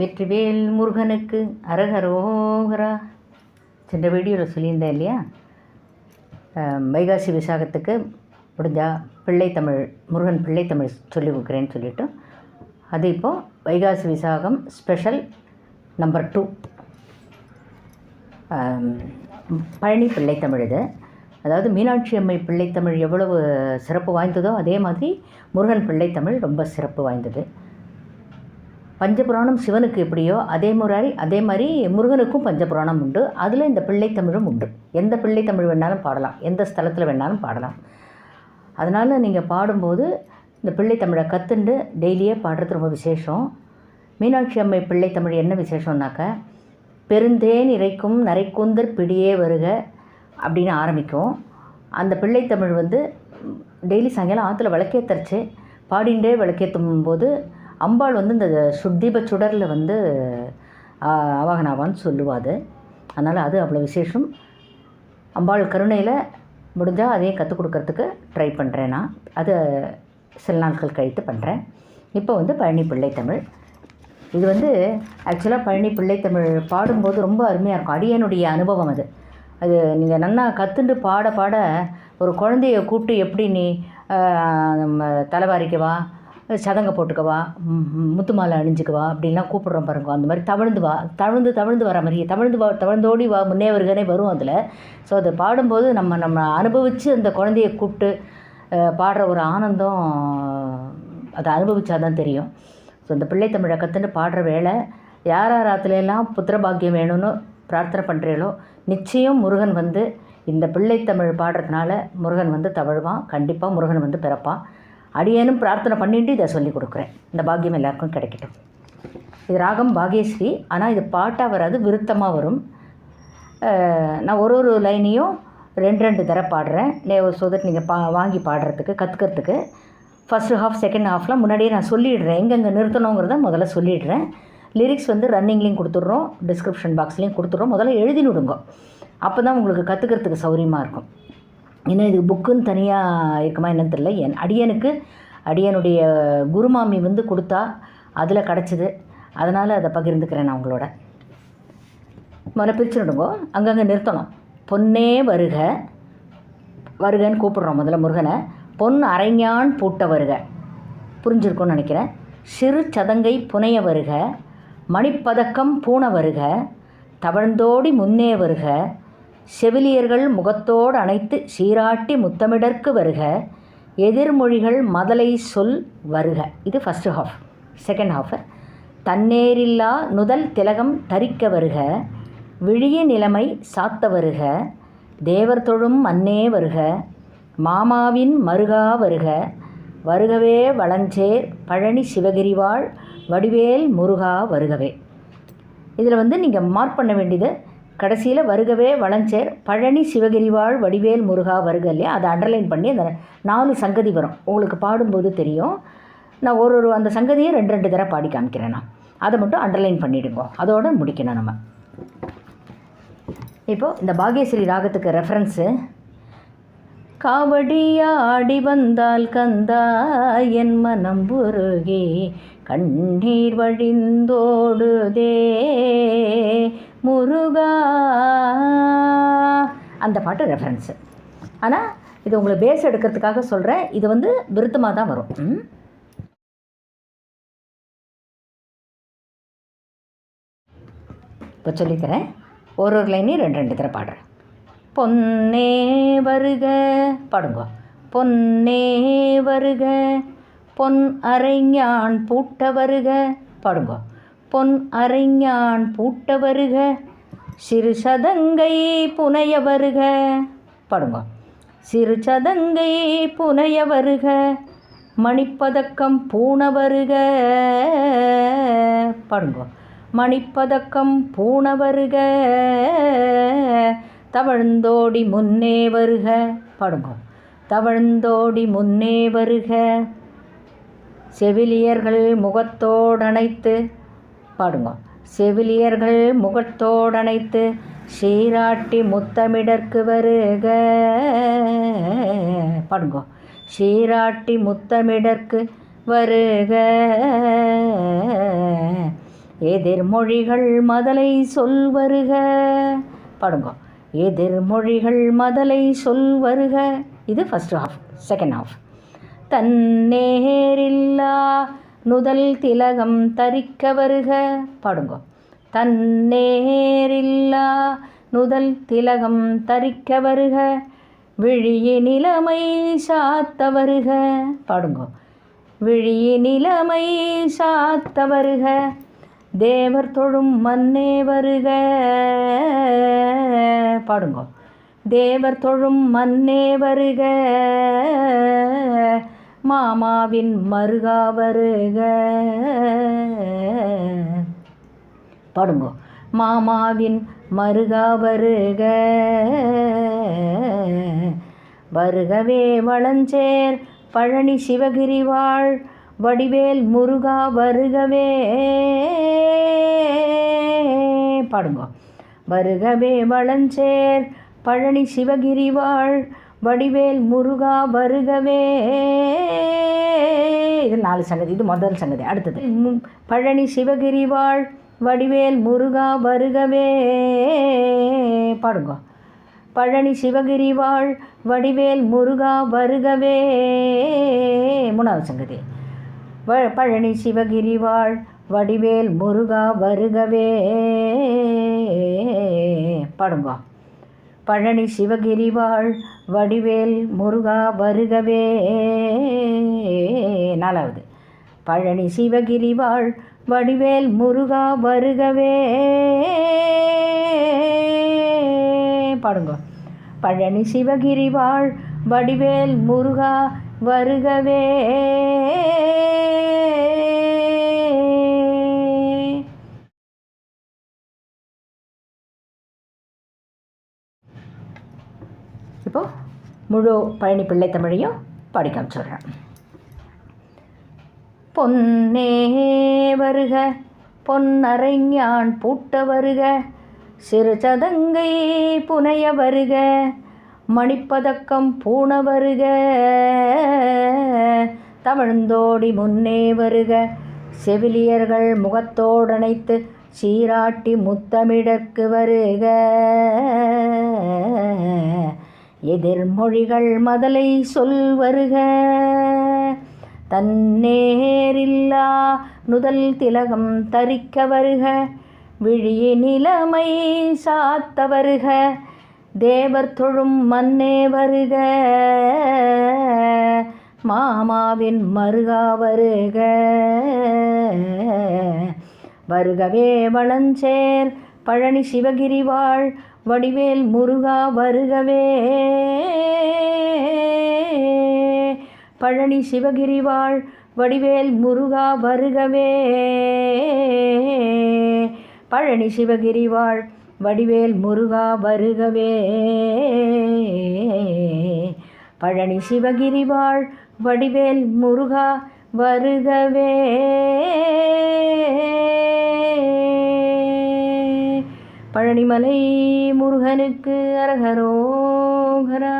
வெற்றிவேல் முருகனுக்கு அரகரோகரா சென்ற வீடியோவில் சொல்லியிருந்தேன் இல்லையா? வைகாசி விசாகத்துக்கு முடிஞ்சா பிள்ளைத்தமிழ் முருகன் பிள்ளை தமிழ் சொல்லி கொடுக்குறேன்னு சொல்லிவிட்டு அது இப்போது Vaikasi Visakam special number two Palani பிள்ளைத்தமிழ் இது. அதாவது மீனாட்சி அம்மை பிள்ளைத்தமிழ் எவ்வளவு சிறப்பு வாய்ந்ததோ அதே மாதிரி முருகன் பிள்ளைத்தமிழ் ரொம்ப சிறப்பு வாய்ந்தது. பஞ்சபுராணம் சிவனுக்கு எப்படியோ அதே மாதிரி அதே மாதிரி முருகனுக்கும் பஞ்சபுராணம் உண்டு. அதில் இந்த பிள்ளைத்தமிழும் உண்டு. எந்த பிள்ளைத்தமிழ் வேணாலும் பாடலாம். எந்த ஸ்தலத்தில் வேணாலும் பாடலாம். அதனால் நீங்கள் பாடும்போது இந்த பிள்ளைத்தமிழை கற்றுண்டு டெய்லியே பாடுறது ரொம்ப விசேஷம். மீனாட்சி அம்மை பிள்ளைத்தமிழ் என்ன விசேஷம்னாக்க பெருந்தேன் இறைக்கும் நரைக்கூந்தர் பிடியே வருக அப்படின்னு ஆரம்பிக்கும். அந்த பிள்ளைத்தமிழ் வந்து டெய்லி சாயங்காலம் ஆற்றுல விளக்கேத்தரிச்சு. பாடிண்டே விளக்கேற்றும் போது அம்பாள் வந்து இந்த சுத்தீப சுடரில் வந்து ஆ, ஆவாகனாவான்னு சொல்லுவாது. அதனால் அது அவ்வளோ விசேஷம். அம்பாள் கருணையில் முடிஞ்சால் அதையும் கற்றுக் கொடுக்கறதுக்கு ட்ரை பண்ணுறேன் நான். அதை சில நாட்கள் கழித்து பண்ணுறேன் இப்போ வந்து பழனி பிள்ளைத்தமிழ் இது வந்து ஆக்சுவலாக பழனி பிள்ளைத்தமிழ் பாடும்போது ரொம்ப அருமையாக இருக்கும். அடியனுடைய அனுபவம் அது. அது நீங்கள் நன்னா கற்றுண்டு பாட பாட ஒரு குழந்தைய கூப்பிட்டு எப்படி நீ தலைவாரிக்கவா சதங்க போட்டுக்கவா முத்து மாலை அணிஞ்சுக்கவா அப்படின்லாம் கூப்பிட்றோம் பாருங்க. அந்த மாதிரி தவழ்ந்து வா. தவழ்ந்து தவழ்ந்து வர மாதிரியே. தவழ்ந்து வா தவழ்ந்தோடி வா. முன்னே வருகனே வரும் அதில். ஸோ அதை பாடும்போது நம்ம நம்ம அனுபவித்து அந்த குழந்தைய கூப்பிட்டு பாடுற ஒரு ஆனந்தம் அதை அனுபவிச்சா தான் தெரியும். ஸோ இந்த பிள்ளை தமிழை கற்றுன்னு பாடுற வேலை யார் யார் ஆத்துலெல்லாம் புத்திரபாக்கியம் வேணும்னு பிரார்த்தனை பண்ணுறீங்களோ நிச்சயம் முருகன் வந்து இந்த பிள்ளைத்தமிழ் பாடுறதுனால முருகன் வந்து தவழ்வான். கண்டிப்பாக முருகன் வந்து பிறப்பான். அடியேனும் பிரார்த்தனை பண்ணிட்டு இதை சொல்லி கொடுக்குறேன். இந்த பாக்கியம் எல்லாருக்கும் கிடைக்கட்டும். இது ராகம் பாகியஸ்ரீ ஆனால் இது பாட்டாக வராது விருத்தமாக வரும். நான் ஒரு ஒரு லைனையும் ரெண்டு ரெண்டு தர பாடுறேன். நே ஸோ தட் நீங்கள் பா வாங்கி பாடுறதுக்கு கற்றுக்கிறதுக்கு ஃபஸ்ட்டு ஹாஃப் செகண்ட் ஹாஃப்லாம் முன்னாடியே நான் சொல்லிடுறேன். எங்கெங்கே நிறுத்தணுங்கிறத முதல்ல சொல்லிடுறேன். லிரிக்ஸ் வந்து ரன்னிங்லேயும் கொடுத்துட்றோம். டிஸ்கிரிப்ஷன் பாக்ஸ்லேயும் கொடுத்துட்றோம். முதல்ல எழுதி விடுங்க அப்போ தான் உங்களுக்கு கற்றுக்கிறதுக்கு சௌரியமாக இருக்கும். இன்னும் இது புக்குன்னு தனியாக இருக்குமா என்னன்னு தெரியல. என் அடியனுக்கு அடியனுடைய குருமாமி வந்து கொடுத்தா அதில் கிடச்சிது. அதனால் அதை பகிர்ந்துக்கிறேன் நான் உங்களோட. முதல்ல பிரிச்சு விடுங்க. அங்கங்கே நிறுத்தணும். பொன்னே வருக. வருகன்னு கூப்பிடுறோம் முதல்ல முருகனை. பொன் அரைஞான் பூட்ட வருக. புரிஞ்சிருக்கும்னு நினைக்கிறேன். சிறு சதங்கை புனைய வருக. மணிப்பதக்கம் பூன வருக. தவழ்ந்தோடி முன்னே வருக. செவிலியர்கள் முகத்தோடு அணைத்து சீராட்டி முத்தமிடற்கு வருக. எதிர்மொழிகள் மதலை சொல் வருக. இது ஃபஸ்ட்டு ஹாஃப் செகண்ட் ஹாஃப் தன்னேரில்லா நுதல் திலகம் தரிக்க வருக. விழிய நிலைமை சாத்த வருக. தேவர் தொழும் மன்னே வருக. மாமாவின் மருகா வருக. வருகவே வளஞ்சேர் பழனி சிவகிரிவாள். வடிவேல் முருகா வருகவே. இதில் வந்து நீங்கள் மார்க் பண்ண வேண்டியது கடைசியில் வருகவே வளஞ்சேர் பழனி சிவகிரிவாள் வடிவேல் முருகா வருக இல்லையா? அதை அண்டர்லைன் பண்ணி அந்த நாலு சங்கதி வரும். உங்களுக்கு பாடும்போது தெரியும். நான் ஒரு ஒரு அந்த சங்கதியை ரெண்டு ரெண்டு தடவை பாடி காமிக்கிறேன் நான். அதை மட்டும் அண்டர்லைன் பண்ணிவிடுங்க அதோட முடிக்கணும் நம்ம. இப்போது இந்த பாகேஸ்வரி ராகத்துக்கு ரெஃபரன்ஸு காவடியாடி வந்தால் கந்தா என் மனம் புருகி கண்ணீர் வழிந்தோடுதே. முருகா. அந்த பாட்டு ரெஃபரன்ஸு ஆனால் இது உங்களுக்கு பேஸ் எடுக்கிறதுக்காக சொல்கிறேன் இது வந்து விருத்தமாக தான் வரும். ம்? இப்போ சொல்லித்தரேன். ஒரு ஒரு லைனையும் ரெண்டு ரெண்டு தடவை பாடுறேன். பொன்னே வருக. பாடுங்க. பொன்னே வருக. பொன் அரைஞான் பூட்ட வருக. பாடுங்க. பொன் அரைஞான் பூட்ட வருக சிறு சதங்கை புனைய வருக. பாடுங்க. சிறு சதங்கை புனைய வருக மணிப்பதக்கம் பூண வருக. பாடுங்க. மணிப்பதக்கம் பூண வருக தவழ்ந்தோடி முன்னே வருக. பாடுங்க. தவழ்ந்தோடி முன்னே வருக. செவிலியர்கள் முகத்தோடணைத்து பாடுங்க. செவிலியர்கள் முகத்தோடணைத்து சீராட்டி முத்தமிடற்கு வருக. பாடுங்க. சீராட்டி முத்தமிடற்கு வருக. எதிர்மொழிகள் மதலை சொல் வருக. பாடுங்க. எதிர்மொழிகள் மதலை சொல் வருக. இது ஃபஸ்ட் ஹாஃப் செகண்ட் ஹாஃப் தன்னேரில்லா நுதல் திலகம் தரிக்க வருக. பாடுங்க. தன்னேரில்லா நுதல் திலகம் தரிக்க வருக. விழிய நிலைமை சாத்த வருக. பாடுங்க. விழிய நிலைமை சாத்த வருக. தேவர் தொழும் மன்னே வருக. பாடுங்க. தேவர் தொழும் மன்னே வருக. மாமாவின் மருகா வருக. பாடுங்க. மாமாவின் மருகா வருக. வருகவே வளஞ்சேர் பழனி சிவகிரி வாழ் வடிவேல் முருகா வருகவே. பாடுங்க. வருகவே வளஞ்சேர் பழனி சிவகிரி வாழ் வடிவேல் முருகா வருகவே. இது நாலு சங்கதி இது முதல் சங்கதி அடுத்தது. பழனி சிவகிரி வாழ் வடிவேல் முருகா வருகவே. பாடுங்க. பழனி சிவகிரி வாழ் வடிவேல் முருகா வருகவே. மூணாவது சங்கதி. வ பழனி சிவகிரி வாழ் வடிவேல் முருகா வருகவே. பாடுங்க. பழனி சிவகிரி வாழ் வடிவேல் முருகா வருகவே. நாலாவது. பழனி சிவகிரி வாழ் வடிவேல் முருகா வருகவே. பாடுங்க. பழனி சிவகிரி வாழ் வடிவேல் முருகா வருகவே. இப்போ முழு பழனி பிள்ளை தமிழையும் பாடி காமிச்சிடுறேன். பொன்னே வருக பொன்னரைஞான் பூட்ட வருக சிறு சதங்கை புனைய வருக மணிப்பதக்கம் பூண வருக தமிழ்ந்தோடி முன்னே வருக செவிலியர்கள் முகத்தோடனைத்து சீராட்டி முத்தமிழற்கு வருக. எதிர்மொழிகள் மதலை சொல்வருக தன்னேரில்லா நுதல் திலகம் தரிக்க வருக. விழிய நிலைமை சாத்த வருக. தேவர் தொழும் மன்னே வருக. மாமாவின் மருகா வருக. வருகவே வளஞ்சேர் பழனி சிவகிரி வாழ் வடிவேல் முருகா வருகவே. பழனி சிவகிரி வாழ் வடிவேல் முருகா வருகவே. பழனி சிவகிரி வாழ் வடிவேல் முருகா வருகவே. பழனி சிவகிரி வாழ் வடிவேல் முருகா வருகவே. பழனிமலை முருகனுக்கு அரகரோகரா.